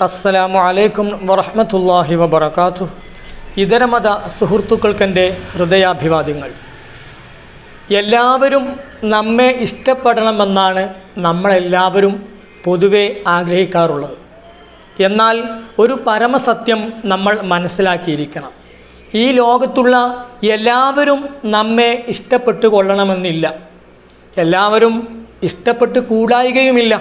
അസ്സലാമു അലൈക്കും വറഹ്മത്തുള്ളാഹി വബറകാതുഹു. ഇതരമത സുഹൃത്തുക്കൾക്കെന്റെ ഹൃദയാഭിവാദ്യങ്ങൾ. എല്ലാവരും നമ്മെ ഇഷ്ടപ്പെടണമെന്നാണ് നമ്മളെല്ലാവരും പൊതുവെ ആഗ്രഹിക്കാറുള്ളത്. എന്നാൽ ഒരു പരമസത്യം നമ്മൾ മനസ്സിലാക്കിയിരിക്കണം. ഈ ലോകത്തുള്ള എല്ലാവരും നമ്മെ ഇഷ്ടപ്പെട്ടു കൊള്ളണമെന്നില്ല എല്ലാവരും ഇഷ്ടപ്പെട്ട് കൂടായികയുമില്ല.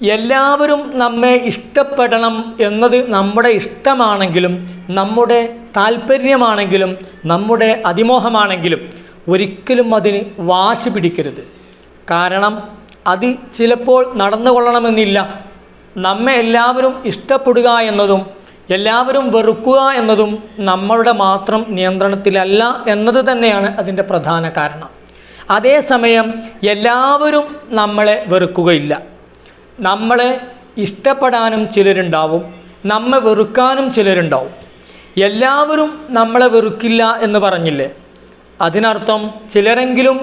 എല്ലാവരും നമ്മെ ഇഷ്ടപ്പെടണം എന്നത് നമ്മുടെ ഇഷ്ടമാണെങ്കിലും നമ്മുടെ താല്പര്യമാണെങ്കിലും നമ്മുടെ അതിമോഹമാണെങ്കിലും ഒരിക്കലും അതിന് വാശി പിടിക്കരുത്. കാരണം അത് ചിലപ്പോൾ നടന്നു കൊള്ളണമെന്നില്ല. നമ്മെ എല്ലാവരും ഇഷ്ടപ്പെടുക എന്നതും എല്ലാവരും വെറുക്കുക എന്നതും നമ്മളുടെ മാത്രം നിയന്ത്രണത്തിലല്ല എന്നത് തന്നെയാണ് അതിന്റെ പ്രധാന കാരണം. അതേസമയം എല്ലാവരും നമ്മളെ വെറുക്കുകയില്ല. നമ്മളെ ഇഷ്ടപ്പെടാനും ചിലരുണ്ടാവും നമ്മെ വെറുക്കാനും ചിലരുണ്ടാവും. എല്ലാവരും നമ്മളെ വെറുക്കില്ല എന്ന് പറഞ്ഞില്ലേ? അതിനർത്ഥം ചിലരെങ്കിലും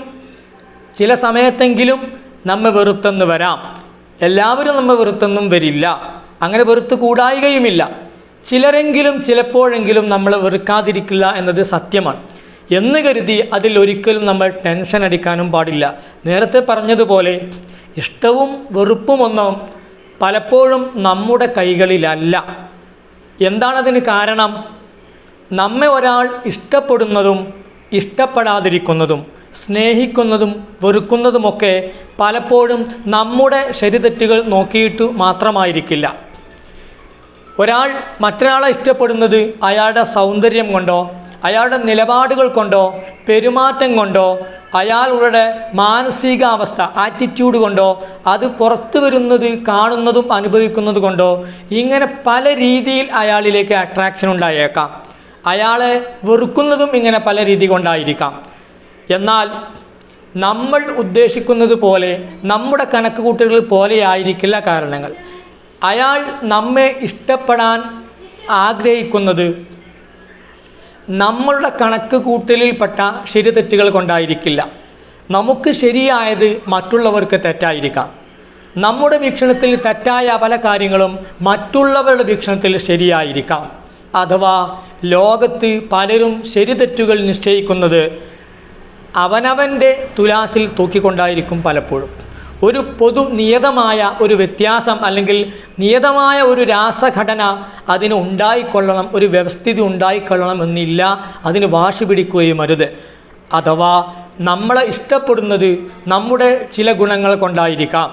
ചില സമയത്തെങ്കിലും നമ്മെ വെറുത്തെന്ന് വരാം. എല്ലാവരും നമ്മെ വെറുത്തെന്നും വരില്ല. അങ്ങനെ വെറുത്ത് കൂടായികയുമില്ല. ചിലരെങ്കിലും ചിലപ്പോഴെങ്കിലും നമ്മളെ വെറുക്കാതിരിക്കില്ല എന്നത് സത്യമാണ്. എന്ന് കരുതി അതിൽ ഒരിക്കലും നമ്മൾ ടെൻഷൻ അടിക്കാനും പാടില്ല. നേരത്തെ പറഞ്ഞതുപോലെ ഇഷ്ടവും വെറുപ്പുമൊന്നും പലപ്പോഴും നമ്മുടെ കൈകളിലല്ല. എന്താണതിന് കാരണം? നമ്മെ ഒരാൾ ഇഷ്ടപ്പെടുന്നതും ഇഷ്ടപ്പെടാതിരിക്കുന്നതും സ്നേഹിക്കുന്നതും വെറുക്കുന്നതുമൊക്കെ പലപ്പോഴും നമ്മുടെ ശരിതെറ്റുകൾ നോക്കിയിട്ട് മാത്രമായിരിക്കില്ല. ഒരാൾ മറ്റൊരാളെ ഇഷ്ടപ്പെടുന്നത് അയാളുടെ സൗന്ദര്യം കൊണ്ടോ അയാളുടെ നിലപാടുകൾ കൊണ്ടോ പെരുമാറ്റം കൊണ്ടോ അയാളുടെ മാനസികാവസ്ഥ ആറ്റിറ്റ്യൂഡ് കൊണ്ടോ അത് പുറത്തു വരുന്നത് കാണുന്നതും അനുഭവിക്കുന്നത് കൊണ്ടോ ഇങ്ങനെ പല രീതിയിൽ അയാളിലേക്ക് അട്രാക്ഷൻ ഉണ്ടായേക്കാം. അയാളെ വെറുക്കുന്നതും ഇങ്ങനെ പല രീതി കൊണ്ടായിരിക്കാം. എന്നാൽ നമ്മൾ ഉദ്ദേശിക്കുന്നത് പോലെ നമ്മുടെ കണക്കുകൂട്ടലുകൾ പോലെ ആയിരിക്കില്ല കാരണങ്ങൾ. അയാൾ നമ്മെ ഇഷ്ടപ്പെടാൻ ആഗ്രഹിക്കുന്നത് നമ്മളുടെ കണക്ക് കൂട്ടലിൽപ്പെട്ട ശരി തെറ്റുകൾ കൊണ്ടായിരിക്കില്ല. നമുക്ക് ശരിയായത് മറ്റുള്ളവർക്ക് തെറ്റായിരിക്കാം. നമ്മുടെ വീക്ഷണത്തിൽ തെറ്റായ പല കാര്യങ്ങളും മറ്റുള്ളവരുടെ വീക്ഷണത്തിൽ ശരിയായിരിക്കാം. അഥവാ ലോകത്ത് പലരും ശരി തെറ്റുകൾ നിശ്ചയിക്കുന്നത് അവനവന്റെ തുലാസിൽ തൂക്കിക്കൊണ്ടായിരിക്കും പലപ്പോഴും. ഒരു പൊതു നിയതമായ ഒരു വ്യത്യാസം അല്ലെങ്കിൽ നിയതമായ ഒരു രാസഘടന അതിന് ഉണ്ടായിക്കൊള്ളണം ഒരു വ്യവസ്ഥിതി ഉണ്ടായിക്കൊള്ളണം എന്നില്ല അതിന് വാശി പിടിക്കുകയും അരുത്. അഥവാ നമ്മളെ ഇഷ്ടപ്പെടുന്നത് നമ്മുടെ ചില ഗുണങ്ങൾ കൊണ്ടായിരിക്കാം.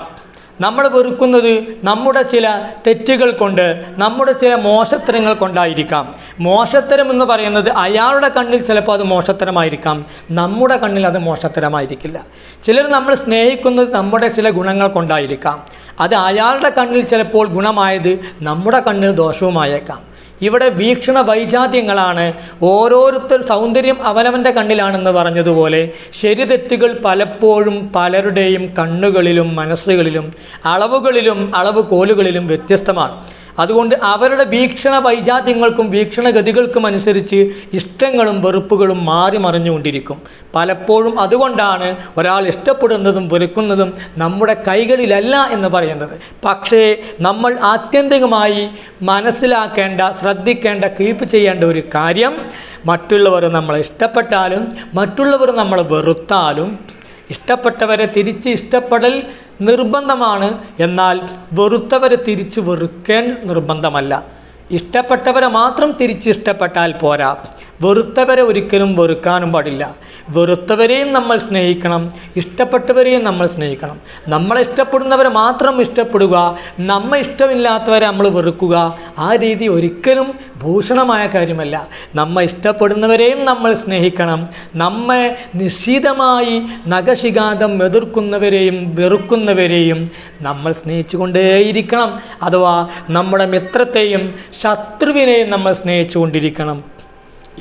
നമ്മൾ വെറുക്കുന്നത് നമ്മുടെ ചില തെറ്റുകൾ കൊണ്ട് നമ്മുടെ ചില മോശത്തരങ്ങൾ കൊണ്ടായിരിക്കാം. മോശത്തരം എന്ന് പറയുന്നത് അയാളുടെ കണ്ണിൽ ചിലപ്പോൾ അത് മോശത്തരമായിരിക്കാം. നമ്മുടെ കണ്ണിൽ അത് മോശത്തരമായിരിക്കില്ല. ചിലർ നമ്മൾ സ്നേഹിക്കുന്നത് നമ്മുടെ ചില ഗുണങ്ങൾ കൊണ്ടായിരിക്കാം. അത് അയാളുടെ കണ്ണിൽ ചിലപ്പോൾ ഗുണമായത് നമ്മുടെ കണ്ണിൽ ദോഷവുമായേക്കാം. ഇവിടെ വീക്ഷണ വൈജാത്യങ്ങളാണ്. ഓരോരുത്തർ സൗന്ദര്യം അവനവന്റെ കണ്ണിലാണെന്ന് പറഞ്ഞതുപോലെ ശരിതെറ്റുകൾ പലപ്പോഴും പലരുടെയും കണ്ണുകളിലും മനസ്സുകളിലും അളവുകളിലും അളവ് കോലുകളിലും വ്യത്യസ്തമാണ്. അതുകൊണ്ട് അവരുടെ വീക്ഷണ വൈജാത്യങ്ങൾക്കും വീക്ഷണഗതികൾക്കും അനുസരിച്ച് ഇഷ്ടങ്ങളും വെറുപ്പുകളും മാറി മറിഞ്ഞുകൊണ്ടിരിക്കും. പലപ്പോഴും അതുകൊണ്ടാണ് ഒരാൾ ഇഷ്ടപ്പെടുന്നതും വെറുക്കുന്നതും നമ്മുടെ കൈകളിലല്ല എന്ന് പറയുന്നത്. പക്ഷേ നമ്മൾ ആത്യന്തികമായി മനസ്സിലാക്കേണ്ട ശ്രദ്ധിക്കേണ്ട കീപ്പ് ചെയ്യേണ്ട ഒരു കാര്യം മറ്റുള്ളവർ നമ്മളെ ഇഷ്ടപ്പെട്ടാലും മറ്റുള്ളവർ നമ്മളെ വെറുത്താലും ഇഷ്ടപ്പെട്ടവരെ തിരിച്ച് ഇഷ്ടപ്പെടൽ നിർബന്ധമാണ്. എന്നാൽ വെറുത്തവരെ തിരിച്ച് വെറുക്കാൻ നിർബന്ധമല്ല. ഇഷ്ടപ്പെട്ടവരെ മാത്രം തിരിച്ച് ഇഷ്ടപ്പെട്ടാൽ പോരാ. വെറുത്തവരെ ഒരിക്കലും വെറുക്കാനും പാടില്ല. വെറുത്തവരെയും നമ്മൾ സ്നേഹിക്കണം ഇഷ്ടപ്പെട്ടവരെയും നമ്മൾ സ്നേഹിക്കണം. നമ്മളെ ഇഷ്ടപ്പെടുന്നവരെ മാത്രം ഇഷ്ടപ്പെടുക നമ്മെ ഇഷ്ടമില്ലാത്തവരെ നമ്മൾ വെറുക്കുക ആ രീതി ഒരിക്കലും ഭൂഷണമായ കാര്യമല്ല. നമ്മെ ഇഷ്ടപ്പെടുന്നവരെയും നമ്മൾ സ്നേഹിക്കണം. നമ്മെ നിശ്ചിതമായി നഖശികാന്തം എതിർക്കുന്നവരെയും വെറുക്കുന്നവരെയും നമ്മൾ സ്നേഹിച്ചുകൊണ്ടേയിരിക്കണം. അഥവാ നമ്മുടെ മിത്രത്തെയും ശത്രുവിനെയും നമ്മൾ സ്നേഹിച്ചുകൊണ്ടിരിക്കണം.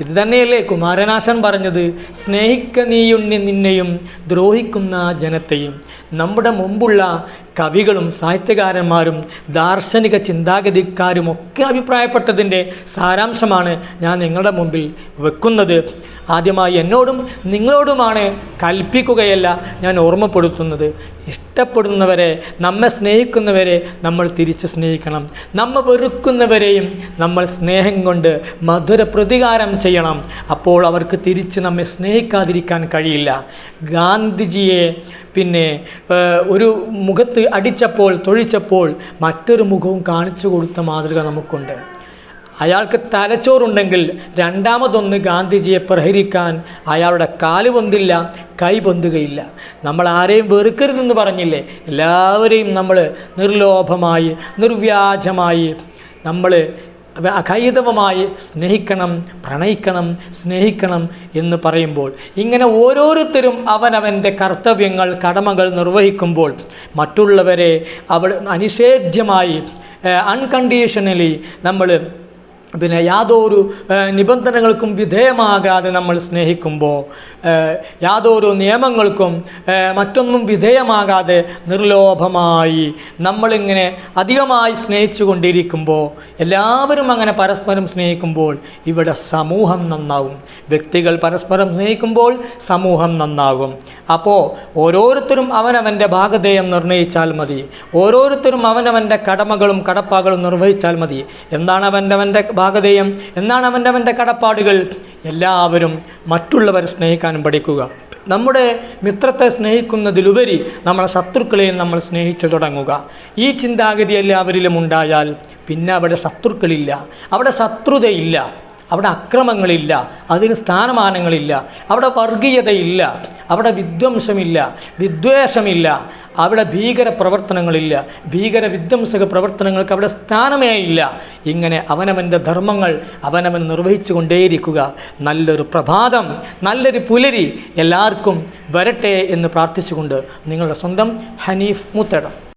ഇത് തന്നെയല്ലേ കുമാരനാശൻ പറഞ്ഞത്? സ്നേഹിക്ക നീയുണ്ണി നിന്നെയും ദ്രോഹിക്കുന്ന ജനത്തെയും. നമ്മുടെ മുമ്പുള്ള കവികളും സാഹിത്യകാരന്മാരും ദാർശനിക ചിന്താഗതിക്കാരും ഒക്കെ അഭിപ്രായപ്പെട്ടതിന്റെ സാരാംശമാണ് ഞാൻ നിങ്ങളുടെ മുമ്പിൽ വെക്കുന്നത്. ആദ്യമായി എന്നോടും നിങ്ങളോടുമാണ് കൽപ്പിക്കുകയല്ല ഞാൻ ഓർമ്മപ്പെടുത്തുന്നത്. ഇഷ്ടപ്പെടുന്നവരെ നമ്മെ സ്നേഹിക്കുന്നവരെ നമ്മൾ തിരിച്ച് സ്നേഹിക്കണം. നമ്മെ വെറുക്കുന്നവരെയും നമ്മൾ സ്നേഹം കൊണ്ട് മധുര പ്രതികാരം ചെയ്യണം. അപ്പോൾ അവർക്ക് തിരിച്ച് നമ്മെ സ്നേഹിക്കാതിരിക്കാൻ കഴിയില്ല. ഗാന്ധിജിയെ പിന്നെ ഒരു മുഖത്ത് അടിച്ചപ്പോൾ തൊഴിച്ചപ്പോൾ മറ്റൊരു മുഖവും കാണിച്ചു കൊടുത്ത മാതൃക നമുക്കുണ്ട്. അയാൾക്ക് തലച്ചോറുണ്ടെങ്കിൽ രണ്ടാമതൊന്ന് ഗാന്ധിജിയെ പ്രഹരിക്കാൻ അയാളുടെ കാൽ പൊന്തില്ല കൈ പൊന്തുകയില്ല. നമ്മൾ ആരെയും വെറുക്കരുതെന്ന് പറഞ്ഞില്ലേ? എല്ലാവരെയും നമ്മൾ നിർലോഭമായി നിർവ്യാജമായി നമ്മൾ അഖൈതവമായി സ്നേഹിക്കണം പ്രണയിക്കണം സ്നേഹിക്കണം എന്ന് പറയുമ്പോൾ ഇങ്ങനെ ഓരോരുത്തരും അവനവന്റെ കർത്തവ്യങ്ങൾ കടമകൾ നിർവഹിക്കുമ്പോൾ മറ്റുള്ളവരെ അവൾ അനിഷേധ്യമായി അൺകണ്ടീഷണലി നമ്മൾ പിന്നെ യാതൊരു നിബന്ധനകൾക്കും വിധേയമാകാതെ നമ്മൾ സ്നേഹിക്കുമ്പോൾ യാതൊരു നിയമങ്ങൾക്കും മറ്റൊന്നും വിധേയമാകാതെ നിർലോഭമായി നമ്മളിങ്ങനെ അധികമായി സ്നേഹിച്ചു കൊണ്ടിരിക്കുമ്പോൾ എല്ലാവരും അങ്ങനെ പരസ്പരം സ്നേഹിക്കുമ്പോൾ ഇവിടെ സമൂഹം നന്നാവും. വ്യക്തികൾ പരസ്പരം സ്നേഹിക്കുമ്പോൾ സമൂഹം നന്നാകും. അപ്പോൾ ഓരോരുത്തരും അവനവന്റെ ഭാഗധേയം നിർണയിച്ചാൽ മതി. ഓരോരുത്തരും അവനവന്റെ കടമകളും കടപ്പാകളും നിർവഹിച്ചാൽ മതി. എന്താണ് അവന്റെ ഭാഗധേയം എന്താണ് അവന്റെ അവന്റെ കടപ്പാടുകൾ. എല്ലാവരും മറ്റുള്ളവരെ സ്നേഹിക്കാനും പഠിക്കുക. നമ്മുടെ മിത്രത്തെ സ്നേഹിക്കുന്നതിലുപരി നമ്മളെ ശത്രുക്കളെയും നമ്മൾ സ്നേഹിച്ചു തുടങ്ങുക. ഈ ചിന്താഗതി എല്ലാവരിലും ഉണ്ടായാൽ പിന്നെ അവിടെ ശത്രുക്കളില്ല. അവിടെ ശത്രുതയില്ല. അവിടെ അക്രമങ്ങളില്ല അതിന് സ്ഥാനമാനങ്ങളില്ല അവിടെ വർഗീയതയില്ല അവിടെ വിധ്വംസമില്ല വിദ്വേഷമില്ല അവിടെ ഭീകര പ്രവർത്തനങ്ങളില്ല ഭീകര വിധ്വംസക പ്രവർത്തനങ്ങൾക്ക് അവിടെ സ്ഥാനമേ ഇല്ല. ഇങ്ങനെ അവനവന്റെ ധർമ്മങ്ങൾ അവനവൻ നിർവഹിച്ചു കൊണ്ടേയിരിക്കുക നല്ലൊരു പ്രഭാതം നല്ലൊരു പുലരി എല്ലാവർക്കും വരട്ടെ എന്ന് പ്രാർത്ഥിച്ചുകൊണ്ട് നിങ്ങളുടെ സ്വന്തം ഹനീഫ് മുത്തടം.